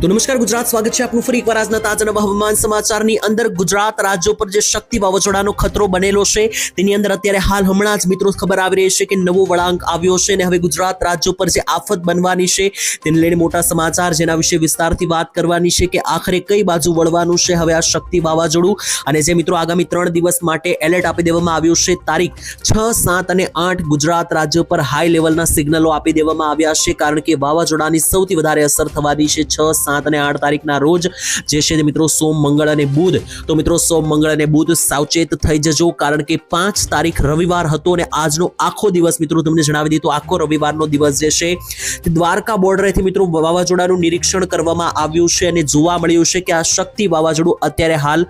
તો નમસ્કાર, ગુજરાત. સ્વાગત છે આપનું ફરી એકવાર આજના તાજા નવા હવામાન સમાચારની અંદર. ગુજરાત રાજ્યો પર જે શક્તિ વાવાઝોડાનો ખતરો બનેલો છે, તેની અંદર અત્યારે હાલ હમણાં જ મિત્રો ખબર આવી રહી છે કે નવો વળાંક આવ્યો છે અને હવે ગુજરાત રાજ્યો પર જે આફત બનવાની છે, તેને લઈને મોટા સમાચાર જેના વિશે વિસ્તારથી વાત કરવાની છે કે આખરે કઈ બાજુ વળવાનું છે, હવે આ શક્તિ વાવાઝોડું. અને જે મિત્રો આગામી ત્રણ દિવસ માટે એલર્ટ આપી દેવામાં આવ્યું છે, તારીખ છ, સાત અને આઠ ગુજરાત રાજ્ય પર હાઈ લેવલના સિગ્નલો આપી દેવામાં આવ્યા છે, કારણ કે વાવાઝોડાની સૌથી વધારે અસર થવાની છે છ સાત અને આઠ તારીખના રોજ જે છે મિત્રો સોમ, મંગળ અને બુધ. તો મિત્રો સોમ, મંગળ અને બુધ સાવચેત થઈ જજો કારણ કે પાંચ તારીખ રવિવાર હતો અને આજનો આખો દિવસ મિત્રો તમને જણાવી દીધું આખો રવિવારનો દિવસ જે છે દ્વારકા બોર્ડરેથી મિત્રો વાવાઝોડાનું નિરીક્ષણ કરવામાં આવ્યું છે અને જોવા મળ્યું છે કે આ શક્તિ વાવાઝોડું અત્યારે હાલ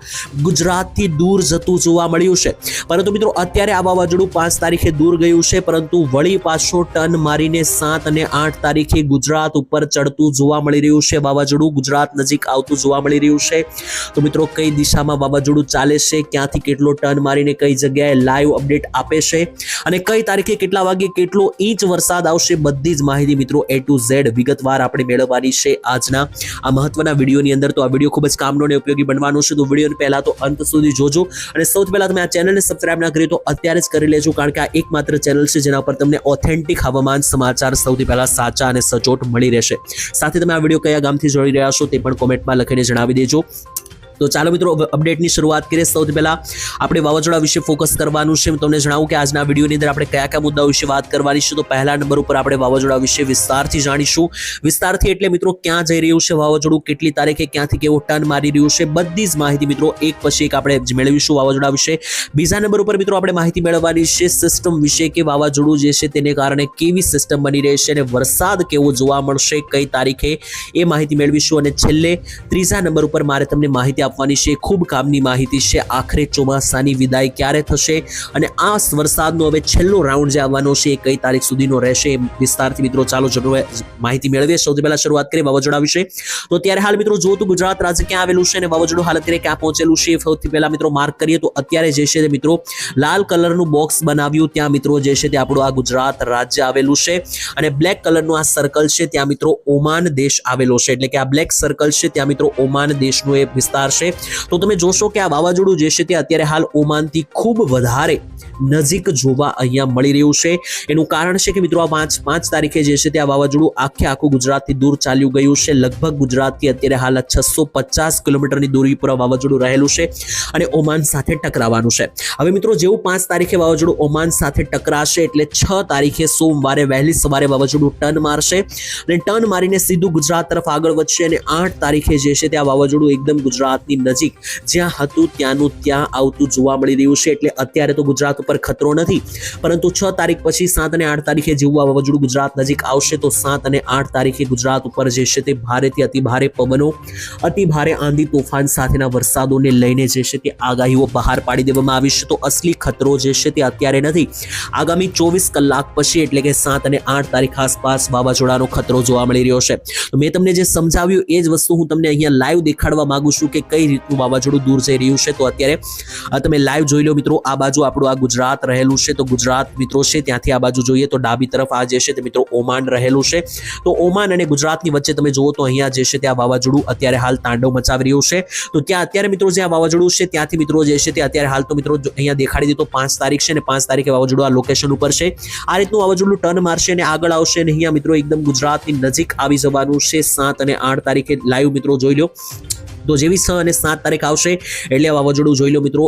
ગુજરાતથી દૂર જતું જોવા મળ્યું છે. પરંતુ મિત્રો અત્યારે આ વાવાઝોડું પાંચ તારીખે દૂર ગયું છે, પરંતુ વળી પાછો ટર્ન મારીને સાત અને આઠ તારીખે ગુજરાત ઉપર ચડતું જોવા મળી રહ્યું છે વાવાઝોડું ગુજરાત નજીક આવતું જોવા મળી રહ્યું છે. તો મિત્રો, કઈ દિશામાં વાવાઝોડું ચાલે છે? ક્યાંથી કેટલો ટર્ન મારીને કઈ જગ્યાએ લાઈવ અપડેટ આપે છે? અને કઈ તારીખે કેટલા વાગે કેટલો ઇંચ વરસાદ આવશે? બધી જ માહિતી મિત્રો એ ટુ ઝેડ વિગતવાર આપણે મેળવવાની છે આજના આ મહત્વના વિડીયોની અંદર. તો આ વીડિયો ખૂબ જ કામનો અને ઉપયોગી બનવાનો છે. તો વિડીયોને પહેલાં તો અંત સુધી જોજો. અને સૌથી પહેલાં તમે આ ચેનલને સબસ્ક્રાઇબ ના કરી તો અત્યારે જ કરી લેજો, કારણ કે આ એકમાત્ર ચેનલ છે જેના પર તમને ઓથેન્ટિક હવામાન સમાચાર સૌથી પહેલા સાચા અને સચોટ મળી રહેશે. સાથે તમે આ વીડિયો કયા ગામથી જોઈ રહ્યા છો તે પણ કોમેન્ટમાં લખીને જણાવી દેજો. તો ચાલો મિત્રો અપડેટની શરૂઆત કરીએ. સૌથી પહેલાં આપણે વાવાઝોડા વિશે ફોકસ કરવાનું છે. તમને જણાવું કે આજના વિડીયોની અંદર આપણે કયા કયા મુદ્દાઓ વિશે વાત કરવાની છે. તો પહેલા નંબર ઉપર આપણે વાવાઝોડા વિશે વિસ્તારથી જાણીશું. વિસ્તારથી એટલે મિત્રો, ક્યાં જઈ રહ્યું છે વાવાઝોડું, કેટલી તારીખે ક્યાંથી કેવો ટર્ન મારી રહ્યું છે, બધી જ માહિતી મિત્રો એક પછી એક આપણે મેળવીશું વાવાઝોડા વિશે. બીજા નંબર ઉપર મિત્રો આપણે માહિતી મેળવવાની છે સિસ્ટમ વિશે કે વાવાઝોડું જે છે તેને કારણે કેવી સિસ્ટમ બની રહી છે અને વરસાદ કેવો જોવા મળશે, કઈ તારીખે એ માહિતી મેળવીશું. અને છેલ્લે ત્રીજા નંબર ઉપર મારે તમને માહિતી આપવાની છે. ખૂબ કામની માહિતી છે. આખરે ચોમાસાની વિદાય ક્યારે થશે અને આ વરસાદનો હવે છેલ્લો રાઉન્ડ જે આવવાનો છે એ કઈ તારીખ સુધીનો રહેશે વિસ્તારથી મિત્રો ચાલો જરૂર માહિતી મેળવીએ. સૌથી પહેલા શરૂઆત કરીએ વાવાઝોડા વિશે. તો ત્યારે હાલ મિત્રો જો તો ગુજરાત રાજ્ય ક્યાં આવેલું છે અને વાવાઝોડું હાલ અત્યારે ક્યાં પહોંચેલું છે સૌથી પહેલા મિત્રો માર્ક કરીએ. તો અત્યારે જે છે તે મિત્રો લાલ કલરનું બોક્સ બનાવ્યું. ત્યાં મિત્રો જે છે તે આપણું આ ગુજરાત રાજ્ય આવેલું છે અને બ્લેક કલરનું આ સર્કલ છે. ત્યાં મિત્રો ઓમાન દેશ આવેલો છે. એટલે કે આ બ્લેક સર્કલ છે. ત્યાં મિત્રો ઓમાન દેશનો એ વિસ્તાર તો તમે જોશો કે આ વાવાઝોડું જે છે તે અત્યારે હાલ ઓમાનથી ખૂબ વધારે નજીક જોવા અહીંયા મળી રહ્યું છે. એનું કારણ છે કે મિત્રો આ પાંચ પાંચ તારીખે જે છે તે આ વાવાઝોડું આખે આખું ગુજરાતથી દૂર ચાલ્યું ગયું છે. લગભગ ગુજરાતથી અત્યારે હાલ છસો પચાસ કિલોમીટરની દૂરી પર વાવાઝોડું રહેલું છે અને ઓમાન સાથે ટકરાવાનું છે. હવે મિત્રો જેવું પાંચ તારીખે વાવાઝોડું ઓમાન સાથે ટકરાશે એટલે છ તારીખે સોમવારે વહેલી સવારે વાવાઝોડું ટર્ન મારશે અને ટર્ન મારીને સીધું ગુજરાત તરફ આગળ વધશે અને આઠ તારીખે જે છે તે આ વાવાઝોડું એકદમ ગુજરાતની નજીક જ્યાં હતું ત્યાંનું ત્યાં આવતું જોવા મળી રહ્યું છે. એટલે અત્યારે તો ગુજરાત ઉપર ખતરો નથી. પરંતુ છ તારીખ પછી સાત અને આઠ તારીખે જેવું આ વાવાઝોડું ગુજરાત નજીક આવશે, તો સાત અને આઠ તારીખે ગુજરાત ઉપર જે છે તે ભારેથી અતિ ભારે પવનો, અતિ ભારે આંધી તોફાન સાથેના વરસાદોને લઈને જે છે તે આગાહીઓ બહાર પાડી દેવામાં આવી છે. તો અસલી ખતરો જે છે તે અત્યારે નથી. આગામી ચોવીસ કલાક પછી એટલે કે સાત અને આઠ તારીખ આસપાસ વાવાઝોડાનો ખતરો જોવા મળી રહ્યો છે. તો મેં તમને જે સમજાવ્યું એ જ વસ્તુ હું તમને અહીંયા લાઈવ દેખાડવા માંગુ છું કે કઈ રીતનું વાવાઝોડું દૂર જઈ રહ્યું છે. તો અત્યારે તમે લાઈવ જોઈ લો મિત્રો, આ બાજુ આપણું આ ગુજરાત રહેલું છે, તો ગુજરાત મિત્રો છે, ત્યાંથી આ બાજુ જોઈએ તો ડાબી તરફ આ જે છે તે મિત્રો ઓમાન રહેલું છે. તો ઓમાન અને ગુજરાતની વચ્ચે તમે જુઓ તો અહીંયા જે છે તે આ વાવાઝોડું અત્યારે હાલ તાંડવ મચાવી રહ્યું છે. તો ત્યાં અત્યારે મિત્રો જે આ વાવાઝોડું છે, ત્યાંથી મિત્રો જે છે તે અત્યારે હાલ તો મિત્રો અહીંયા દેખાડી દીધો પાંચ તારીખ છે અને પાંચ તારીખે વાવાઝોડું આ લોકેશન ઉપર છે. આ રીતનું વાવાઝોડું ટર્ન મારશે અને આગળ આવશે અને અહીંયા મિત્રો એકદમ ગુજરાતની નજીક આવી જવાનું છે. સાત અને આઠ તારીખે લાઈવ મિત્રો જોઈ લો. તો જેવી છ અને સાત તારીખ આવશે એટલે વાવાઝોડું જોઈ લો મિત્રો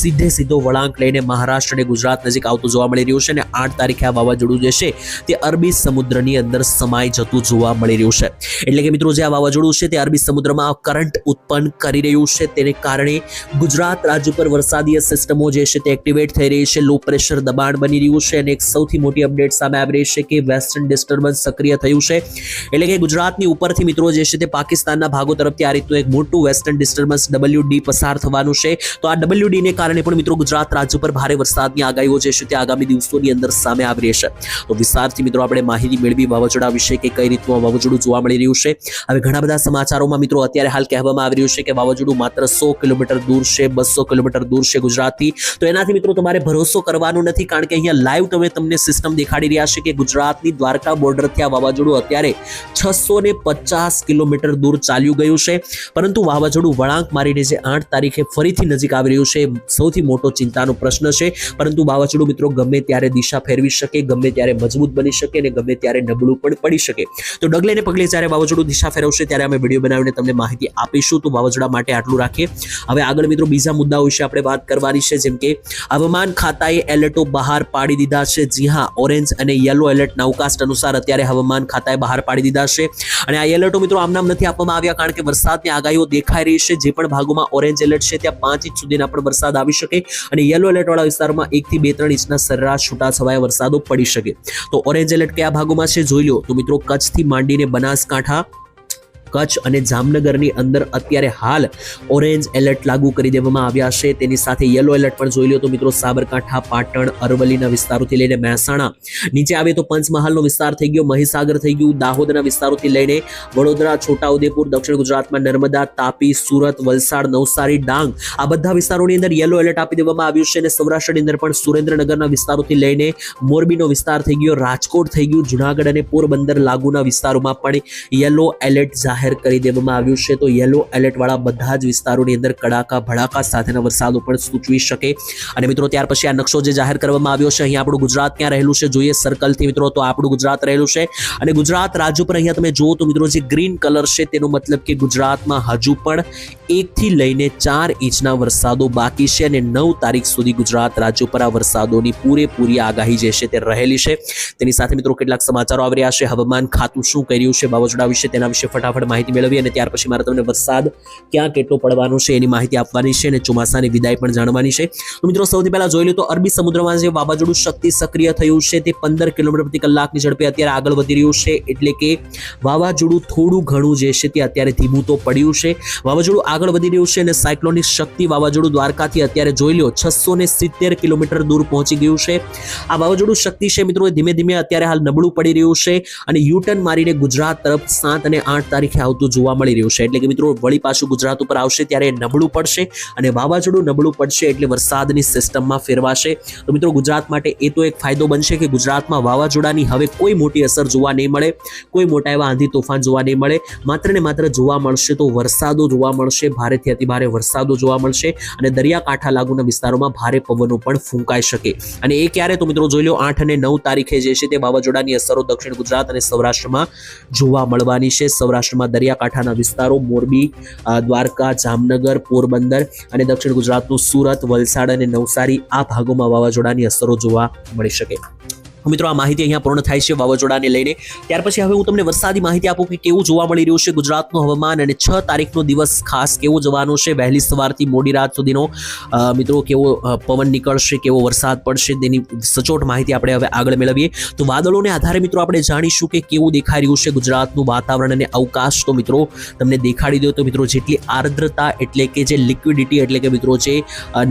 સીધે સીધો વળાંક લઈને મહારાષ્ટ્ર અને ગુજરાત નજીક આવતું જોવા મળી રહ્યું છે અને આઠ તારીખે આ વાવાઝોડું જે છે તે અરબી સમુદ્રની અંદર સમાઈ જતું જોવા મળી રહ્યું છે. એટલે કે મિત્રો, જે આ વાવાઝોડું છે તે અરબી સમુદ્રમાં કરંટ ઉત્પન્ન કરી રહ્યું છે. તેને કારણે ગુજરાત રાજ્ય પર વરસાદીય સિસ્ટમો જે છે તે એક્ટિવેટ થઈ રહી છે. લો પ્રેશર દબાણ બની રહ્યું છે અને એક સૌથી મોટી અપડેટ સામે આવી રહી છે કે વેસ્ટર્ન ડિસ્ટર્બન્સ સક્રિય થયું છે. એટલે કે ગુજરાતની ઉપરથી મિત્રો જે છે તે પાકિસ્તાનના ભાગો તરફથી આ રીતનું એક મોટું મોટું વેસ્ટર્ન ડિસ્ટર્બન્સ ડબલ્યુ ડી પસાર થવાનું છે. તો આ ડબલ્યુ ડી ને કારણે પણ મિત્રો ગુજરાત રાજ્ય પર ભારે વરસાદની આગાહીઓ જે છે તે આગામી દિવસોની અંદર સામે આવી રહેશે તો વિસ્તારથી મિત્રો આપણે માહિતી મેળવી વાવાઝોડા વિશે કે કઈ રીતનું વાવાઝોડું જોવા મળી રહ્યું છે. હવે ઘણા બધા સમાચારોમાં મિત્રો અત્યારે હાલ કહેવામાં આવી રહ્યું છે કે વાવાઝોડું માત્ર સો કિલોમીટર દૂર છે, બસો કિલોમીટર દૂર છે ગુજરાતથી. તો એનાથી મિત્રો તમારે ભરોસો કરવાનો નથી કારણ કે અહીંયા લાઈવ તમે તમને સિસ્ટમ દેખાડી રહ્યા છે કે ગુજરાતની દ્વારકા બોર્ડરથી આ વાવાઝોડું અત્યારે છસો ને પચાસ કિલોમીટર દૂર ચાલ્યું ગયું છે. પરંતુ વાવાઝોડું વળાંક મારીને જે આઠ તારીખે ફરીથી નજીક આવી રહ્યું છે, સૌથી મોટો ચિંતાનો પ્રશ્ન છે. પરંતુ વાવાઝોડું મિત્રો ગમે ત્યારે દિશા ફેરવી શકે, ગમે ત્યારે મજબૂત બની શકે અને ગમે ત્યારે નબળું પણ પડી શકે. તો ડગલે ને પગલે જ્યારે વાવાઝોડું દિશા ફેરવશે ત્યારે અમે વીડિયો બનાવીને તમને માહિતી આપીશું. તો વાવાઝોડા માટે આટલું રાખીએ. હવે આગળ મિત્રો બીજા મુદ્દાઓ વિશે આપણે વાત કરવાની છે, જેમ કે હવામાન ખાતાએ એલર્ટો બહાર પાડી દીધા છે. જી હા, ઓરેન્જ અને યલો એલર્ટ નવકાસ્ટ અનુસાર અત્યારે હવામાન ખાતાએ બહાર પાડી દીધા છે. અને આ એલર્ટો મિત્રો આમનામ નથી આપવામાં આવ્યા, કારણ કે વરસાદની આગાહીઓ દેખાઈ રહી છે. જે પણ ભાગોમાં ઓરેન્જ એલર્ટ છે, ત્યાં પાંચ ઇંચ સુધીના પણ વરસાદ આવી શકે અને યલો એલર્ટ વાળા વિસ્તારમાં એકથી બે ત્રણ ઇંચના સરેરાશ છૂટાછવાયા વરસાદો પડી શકે. તો ઓરેન્જ એલર્ટ કયા ભાગોમાં છે? જોઈ લો. તો મિત્રો, કચ્છથી માંડીને બનાસકાંઠા કચ્છ અને જામનગરની અંદર અત્યારે હાલ ઓરેન્જ એલર્ટ લાગુ કરી દેવામાં આવ્યા છે. તેની સાથે યલો એલર્ટ પણ જોઈ લો તો મિત્રો સાબરકાંઠા, પાટણ, અરવલ્લીના વિસ્તારોથી લઈને મહેસાણા. નીચે આવે તો પંચમહાલનો વિસ્તાર થઈ ગયો, મહીસાગર થઈ ગયું, દાહોદના વિસ્તારોથી લઈને વડોદરા, છોટાઉદેપુર, દક્ષિણ ગુજરાતમાં નર્મદા, તાપી, સુરત, વલસાડ, નવસારી, ડાંગ આ બધા વિસ્તારોની અંદર યલો એલર્ટ આપી દેવામાં આવ્યું છે અને સૌરાષ્ટ્રની અંદર પણ સુરેન્દ્રનગરના વિસ્તારોથી લઈને મોરબીનો વિસ્તાર થઈ ગયો, રાજકોટ થઈ ગયું, જુનાગઢ અને પોરબંદર લાગુના વિસ્તારોમાં પણ યલો એલર્ટ જાહેર કરી દેવામાં આવ્યું છે, તો યલો એલર્ટ વાળા બધા જ વિસ્તારોની અંદર કડાકા, ભડાકા સાથેના વરસાદો પણ સૂચવી શકે. અને મિત્રો, ત્યાર પછી આ નકશો જે જાહેર કરવામાં આવ્યો છે, અહીંયા આપણું ગુજરાત ક્યાં રહેલું છે. જોઈએ સર્કલથી મિત્રો, તો આપણું ગુજરાત રહેલું છે. અને ગુજરાત રાજ્ય પર અહીંયા તમે જુઓ તો મિત્રો, જે ગ્રીન કલર છે, તેનો મતલબ કે ગુજરાતમાં હજુ પણ એકથી લઈને ચાર ઇંચના વરસાદો બાકી છે અને નવ તારીખ સુધી ગુજરાત રાજ્ય પર આ વરસાદોની પૂરેપૂરી આગાહી જે છે તે રહેલી છે. તેની સાથે મિત્રો, કેટલાક સમાચારો આવી રહ્યા છે. હવામાન ખાતું શું કર્યું છે, વાવાઝોડા વિશે તેના વિશે ફટાફટ માહિતી મેળવી અને ત્યાર પછી મારે તમને વરસાદ ક્યાં કેટલો પડવાનો છે એની માહિતી આપવાની છે અને ચોમાસાની વિદાય પણ જાણવાની છે. તો મિત્રો, સૌથી પહેલા જોઈ લો તો અરબી સમુદ્રમાં જે વાવાઝોડું શક્તિ સક્રિય થયું છે તે પંદર કિલોમીટર પ્રતિ કલાકની ઝડપે અત્યારે આગળ વધી રહ્યું છે. એટલે કે વાવાઝોડું થોડું ઘણું જે છે તે અત્યારે ધીમું તો પડ્યું છે. વાવાઝોડું આગળ વધી રહ્યું છે અને સાયક્લોનિક શક્તિ વાવાઝોડું દ્વારકાથી અત્યારે જોઈ લો છસો ને સિત્તેર કિલોમીટર દૂર પહોંચી ગયું છે. આ વાવાઝોડું શક્તિ છે મિત્રો ધીમે ધીમે અત્યારે હાલ નબળું પડી રહ્યું છે અને યુટર્ન મારીને ગુજરાત તરફ સાત અને આઠ તારીખે આવતું જોવા મળી રહ્યું છે. એટલે કે મિત્રો, વળી પાછું ગુજરાત ઉપર આવશે ત્યારે નબળું પડશે અને વાવાઝોડું નબળું પડશે એટલે વરસાદની સિસ્ટમમાં ફેરવાશે. તો મિત્રો, ગુજરાત માટે એ તો એક ફાયદો બનશે કે ગુજરાતમાં વાવાઝોડાની હવે કોઈ મોટી અસર જોવા નહીં મળે, કોઈ મોટા એવા આંધી તોફાન જોવા નહીં મળે. માત્ર ને માત્ર જોવા મળશે તો વરસાદો જોવા મળશે, ભારેથી અતિ ભારે વરસાદો જોવા મળશે અને દરિયાકાંઠા લાગુના વિસ્તારોમાં ભારે પવનો પણ ફૂંકાઈ શકે. અને એ ક્યારે? તો મિત્રો, જોઈ લો, આઠ અને નવ તારીખે જે છે તે વાવાઝોડાની અસરો દક્ષિણ ગુજરાત અને સૌરાષ્ટ્રમાં જોવા મળવાની છે. સૌરાષ્ટ્રમાં દરિયાકાંઠાના વિસ્તારો, મોરબી દ્વારકા, જામનગર, પોરબંદર અને દક્ષિણ ગુજરાતનું સુરત, વલસાડ અને નવસારી આ ભાગોમાં વાવાઝોડાની અસરો જોવા મળી શકે. મિત્રો, આ માહિતી અહીંયા પૂર્ણ થાય છે વાવાઝોડાને લઈને. ત્યાર પછી હવે હું તમને વરસાદી માહિતી આપું કે કેવું જોવા મળી રહ્યું છે ગુજરાતનું હવામાન અને છ તારીખનો દિવસ ખાસ કેવો જવાનો છે? વહેલી સવારથી મોડી રાત સુધીનો મિત્રો, કેવો પવન નીકળશે, કેવો વરસાદ પડશે તેની સચોટ માહિતી આપણે હવે આગળ મેળવીએ. તો વાદળોને આધારે મિત્રો, આપણે જાણીશું કે કેવું દેખાઈ રહ્યું છે ગુજરાતનું વાતાવરણ અને અવકાશ. તો મિત્રો, તમને દેખાડી દો તો મિત્રો, જેટલી આર્દ્રતા એટલે કે જે લિક્વિડિટી એટલે કે મિત્રો, જે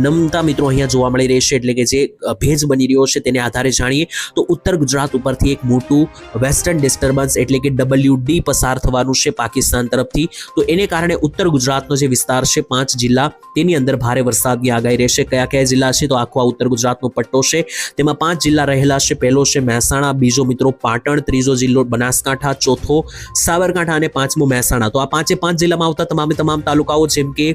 નમતા મિત્રો અહીંયા જોવા મળી રહેશે એટલે કે જે ભેજ બની રહ્યો છે તેને આધારે જાણીએ. તો ઉત્તર ગુજરાત ઉપરથી એક મોટું વેસ્ટર્ન ડિસ્ટર્બન્સ એટલે કે ડબલ્યુ ડી પસાર થવાનું છે પાકિસ્તાન તરફથી. તો એને કારણે ઉત્તર ગુજરાતનો જે વિસ્તાર છે, પાંચ જિલ્લા, તેની અંદર ભારે વરસાદની આગાહી રહેશે. કયા કયા જિલ્લા છે? તો આખો આ ઉત્તર ગુજરાતનો પટ્ટો છે. તેમાં પાંચ જિલ્લા રહેલા છે. પહેલો છે મહેસાણા, બીજો મિત્રો પાટણ, ત્રીજો જિલ્લો બનાસકાંઠા, ચોથો સાબરકાંઠા અને પાંચમો મહેસાણા. તો આ પાંચે પાંચ જિલ્લામાં આવતા તમામે તમામ તાલુકાઓ જેમ કે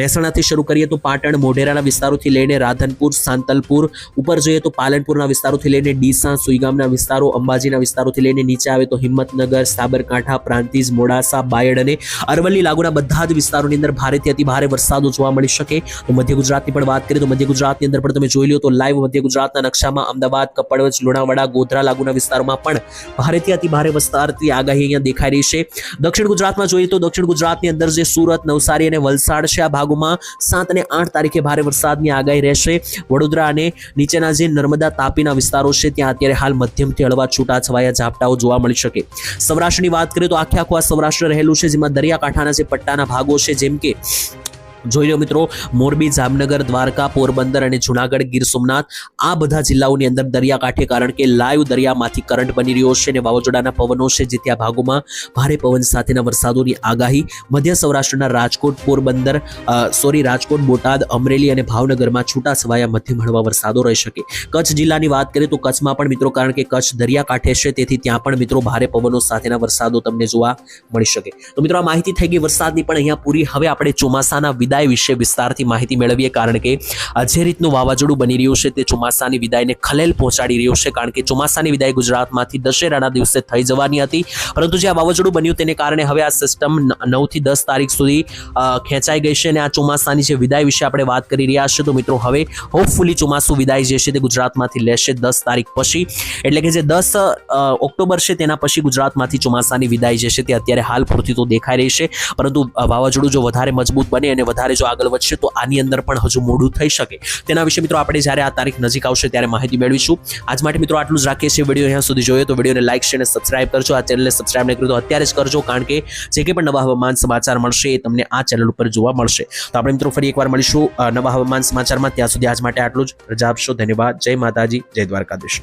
મહેસાણાથી શરૂ કરીએ તો પાટણ, મોઢેરાના વિસ્તારોથી લઈને રાધનપુર, સાંતલપુર, ઉપર જોઈએ તો પાલનપુરના વિસ્તારોથી લઈને ડીસા, સુઈગામના વિસ્તારો, અંબાજીના વિસ્તારોથી લઈને નીચે આવે તો હિંમતનગર, સાબરકાંઠા, પ્રાંતિજ, મોડાસા, બાયડ અને અરવલ્લી લાગુના બધા જ વિસ્તારોની અંદર ભારેથી અતિ વરસાદો જોવા મળી શકે. તો મધ્ય ગુજરાતની પણ વાત કરીએ તો મધ્ય ગુજરાતની અંદર પણ તમે જોઈ લો તો લાઈવ મધ્ય ગુજરાતના નકશામાં અમદાવાદ, કપડવજ, લુણાવાડા, ગોધરા લાગુના વિસ્તારોમાં પણ ભારેથી અતિ ભારે વરસાદની આગાહી અહીંયા દેખાઈ રહી છે. દક્ષિણ ગુજરાતમાં જોઈએ તો દક્ષિણ ગુજરાતની અંદર જે સુરત, નવસારી અને વલસાડ છે, આ ભાગોમાં સાત અને આઠ તારીખે ભારે વરસાદની આગાહી રહેશે. વડોદરા અને નીચેના જે નર્મદા તાપીના વિસ્તાર છે, ત્યાં અત્યારે હાલ મધ્યમથી હળવા છૂટાછવાયા ઝાપટાઓ જોવા મળી શકે. સૌરાષ્ટ્રની વાત કરીએ તો આખે આખું આ સૌરાષ્ટ્ર રહેલું છે, જેમાં દરિયાકાંઠાના જે પટ્ટાના ભાગો છે, જેમ કે જોઈ લો મિત્રો, મોરબી, જામનગર, દ્વારકા, પોરબંદર અને જુનાગઢ, ગીર સોમનાથ, આ બધા જિલ્લાઓની અંદર દરિયાકાંઠે, કારણ કે લાઈવ દરિયામાંથી કરંટ બની રહ્યો છે અને વાવાઝોડાના પવનો છે જે ત્યાં ભાગોમાં ભારે પવન સાથેના વરસાદોની આગાહી. મધ્ય સૌરાષ્ટ્રના રાજકોટ, પોરબંદર સોરી રાજકોટ, બોટાદ, અમરેલી અને ભાવનગરમાં છૂટા છવાયા મધ્યમ હળવા વરસાદો રહી શકે. કચ્છ જિલ્લાની વાત કરીએ તો કચ્છમાં પણ મિત્રો, કારણ કે કચ્છ દરિયાકાંઠે છે, તેથી ત્યાં પણ મિત્રો ભારે પવનો સાથેના વરસાદો તમને જોવા મળી શકે. તો મિત્રો, આ માહિતી થઈ ગઈ વરસાદની, પણ અહીંયા પૂરી. હવે આપણે ચોમાસાના વિદાય વિશે વિસ્તારથી માહિતી મેળવીએ, કારણ કે જે રીતનું વાવાઝોડું બની રહ્યું છે, તે ચોમાસાની વિદાયને ખલેલ પહોંચાડી રહ્યું છે, કારણ કે ચોમાસાની વિદાય ગુજરાતમાંથી દશેરાના દિવસે થઈ જવાની હતી. પરંતુ જે આ વાવાઝોડું બન્યું તેને કારણે હવે આ સિસ્ટમ નવથી દસ તારીખ સુધી ખેંચાઈ ગઈ છે અને આ ચોમાસાની જે વિદાય વિશે આપણે વાત કરી રહ્યા છીએ, તો મિત્રો હવે હોપફુલી ચોમાસું વિદાય જે છે તે ગુજરાતમાંથી લેશે દસ તારીખ પછી. એટલે કે જે દસ ઓક્ટોબર છે તેના પછી ગુજરાતમાંથી ચોમાસાની વિદાય જે છે તે અત્યારે હાલ પૂરતી તો દેખાઈ રહી છે. પરંતુ વાવાઝોડું જો વધારે મજબૂત બને અને વધારે જો આગળ વધશે તો આની અંદર પણ હજુ મોડું થઈ શકે. તેના વિશે મિત્રો આપણે જ્યારે આ તારીખ નજીક આવશે ત્યારે માહિતી મેળવીશું. આજ માટે મિત્રો આટલું જ રાખીએ છીએ વીડિયો અહીંયા સુધી જોઈએ તો વિડીયોને લાઇક છે અને સબસ્ક્રાઇબ કરજો. આ ચેનલને સબસ્ક્રાઇબ નહીં કર્યું તો અત્યારે જ કરજો કારણ કે જે કંઈ પણ નવા હવામાન સમાચાર મળશે એ તમને આ ચેનલ ઉપર જોવા મળશે. તો આપણે મિત્રો ફરી એકવાર મળીશું નવા હવામાન સમાચારમાં. ત્યાં સુધી આજ માટે આટલું જ. રજા આપશો. ધન્યવાદ. જય માતાજી. જય દ્વારકાધીશ.